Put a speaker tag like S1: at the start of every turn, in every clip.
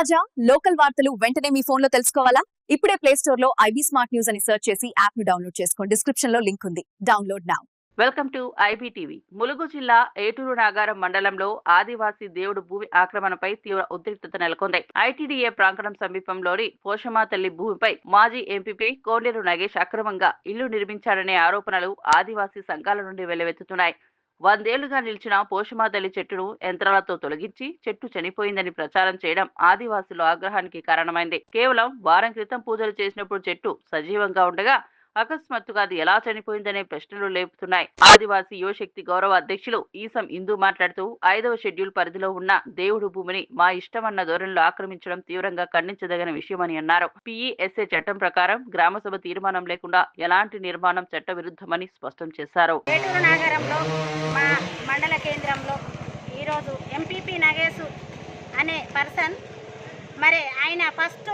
S1: తాజా లోకల్ వార్తలు వెంటనే మీ ఫోన్లో తెలుసుకోవాలా? ఇప్పుడే ప్లే స్టోర్లో ఐబీ స్మార్ట్ న్యూస్ అని సెర్చ్ చేసి యాప్ను డౌన్లోడ్ చేసుకోండి. డిస్క్రిప్షన్లో లింక్ ఉంది. Download now
S2: welcome to IBTV Mulugu జిల్లా ఏటూరు నాగారం మండలంలో ఆదివాసీ దేవుడు భూమి ఆక్రమణపై తీవ్ర ఉద్రిక్తత నెలకొంది. ఐటీడీఏ ప్రాంగణం సమీపంలోని పోషమా తల్లి భూమిపై మాజీ ఎంపీపీ కోనేరు నగేష్ అక్రమంగా ఇల్లు నిర్మించాడనే ఆరోపణలు ఆదివాసీ సంఘాల నుండి వెల్లువెత్తుతున్నాయి. వందేళ్ళుగా నిలిచిన పోషమాతల్లి చెట్టును యంత్రాలతో తొలగించి చెట్టు చనిపోయిందని ప్రచారం చేయడం ఆదివాసుల ఆగ్రహానికి కారణమైంది. కేవలం వారం క్రితం పూజలు చేసినప్పుడు చెట్టు సజీవంగా ఉండగా అకస్మాత్తుగా అది ఎలా చనిపోయిందనే ప్రశ్నలు లేపుతున్నాయి. ఆదివాసీ యువశక్తి గౌరవ అధ్యక్షులు ఈసం ఇందు మాట్లాడుతూ ఐదవ షెడ్యూల్ పరిధిలో ఉన్న దేవుడు భూమిని మా ఇష్టమన్న ధోరణిలో ఆక్రమించడం తీవ్రంగా ఖండించదగిన విషయమని అన్నారు. పిఈఎస్ఏ చట్టం ప్రకారం గ్రామసభ తీర్మానం లేకుండా ఎలాంటి నిర్మాణం చట్ట విరుద్ధమని స్పష్టం చేశారు.
S3: నగరంలో మా మండల కేంద్రంలో ఈరోజు ఎంపీపీ నగేష్ అనే పర్సన్ మరి ఆయన ఫస్ట్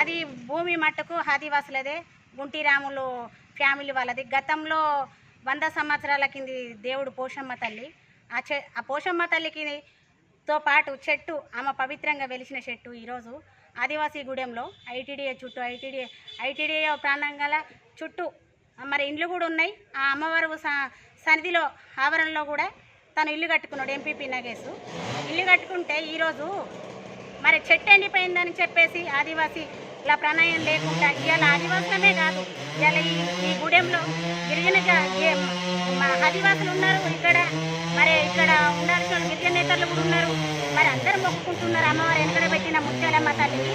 S3: అది భూమి మట్టుకు ఆదివాసులదే. గుంటిరాములు ఫ్యామిలీ వాళ్ళది. గతంలో వంద సంవత్సరాల కింది దేవుడు పోషమ్మ తల్లి. ఆ చె ఆ పోషమ్మ తల్లికి తో పాటు చెట్టు ఆమె పవిత్రంగా వెలిసిన చెట్టు ఈరోజు ఆదివాసీ గూడెంలో. ఐటీడీఏ చుట్టూ ఐటీడీఏ ఐటీడీఏ ప్రాంతం గల చుట్టూ మరి ఇండ్లు కూడా ఉన్నాయి. ఆ అమ్మవారు స- సన్నిధిలో ఆవరణలో కూడా తను ఇల్లు కట్టుకున్నాడు ఎంపీపీ నగేసు ఇల్లు కట్టుకుంటే ఈరోజు మరి చెట్టు ఎండిపోయిందని చెప్పేసి ఆదివాసీ ఇలా ప్రణయం లేకుండా ఇవాళ ఆదివాసులమే కాదు ఇవాళ ఈ ఈ గుడెంలో గిరిజనగా ఏ- మా ఆదివాసులు ఉన్నారు ఇక్కడ మరి ఇక్కడ ఉండాల్సిన గిరిజన నేతలు కూడా ఉన్నారు. మరి అందరూ మొక్కుకుంటున్నారు అమ్మవారు ఎక్కడ పెట్టిన ముత్యాలమ్మ తల్లికి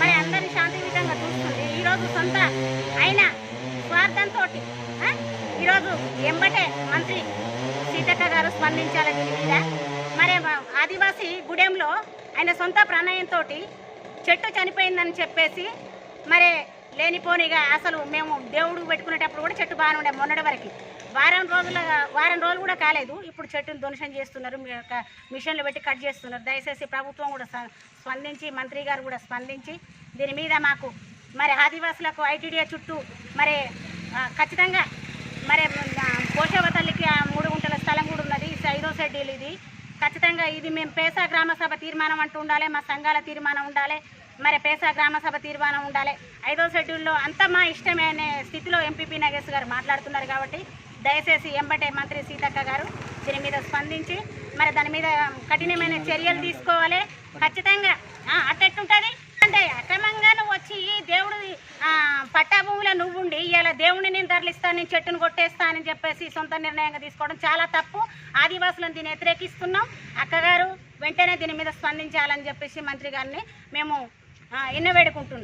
S3: మరి అందరిని శాంతియుతంగా చూస్తుంది. ఈరోజు సొంత ఆయన స్వార్థంతో ఈరోజు ఎంబటే మంత్రి సీతక్క గారు స్పందించాలి మీద మరి ఆదివాసీ గుడెంలో ఆయన సొంత ప్రణయంతో చెట్టు చనిపోయిందని చెప్పేసి మరి లేనిపోనిగా అసలు మేము దేవుడు పెట్టుకునేటప్పుడు కూడా చెట్టు బాగానే ఉండే మొన్నటి వరకు. వారం రోజుల వారం రోజులు కూడా కాలేదు. ఇప్పుడు చెట్టును ధ్వంసం చేస్తున్నారు. మిషన్లు పెట్టి కట్ చేస్తున్నారు. దయచేసి ప్రభుత్వం కూడా స్ప- స్పందించి మంత్రి గారు కూడా స్పందించి దీని మీద మాకు మరి ఆదివాసులకు ఐటీడీఏ చుట్టూ మరి ఖచ్చితంగా మరి ఆ, పోషవ తల్లికి ఆ మూడు గుంటల స్థలం కూడా ఉన్నది ఇది ఐదో షెడ్యూల్ ఇది ఖచ్చితంగా ఇది మేము పేసా గ్రామ సభ తీర్మానం అంటూ ఉండాలి మా సంఘాల తీర్మానం ఉండాలి మరి పేసా గ్రామ సభ తీర్మానం ఉండాలి. ఐదో షెడ్యూల్లో అంతా మా ఇష్టమే అనే స్థితిలో ఎంపీపీ నాగేశ్ గారు మాట్లాడుతున్నారు కాబట్టి దయచేసి ఎంబటే మంత్రి సీతక్క గారు దీని మీద స్పందించి మరి దాని మీద కఠినమైన చర్యలు తీసుకోవాలి. ఖచ్చితంగా అట్టట్టుంటే అట్టెట్టుంటుంది అంటే అక్రమంగా నువ్వు వచ్చి ఈ దేవుడు పట్టా భూమిలో నువ్వు ఉండి ఇలా దేవుడిని నేను తరలిస్తాను నేను చెట్టును కొట్టేస్తానని చెప్పేసి సొంత నిర్ణయంగా తీసుకోవడం చాలా తప్పు. ఆదివాసులను దీన్ని వ్యతిరేకిస్తున్నాం. అక్కగారు వెంటనే దీని మీద స్పందించాలని చెప్పేసి మంత్రి గారిని మేము ఎన్న వేడుకుంటున్నాం.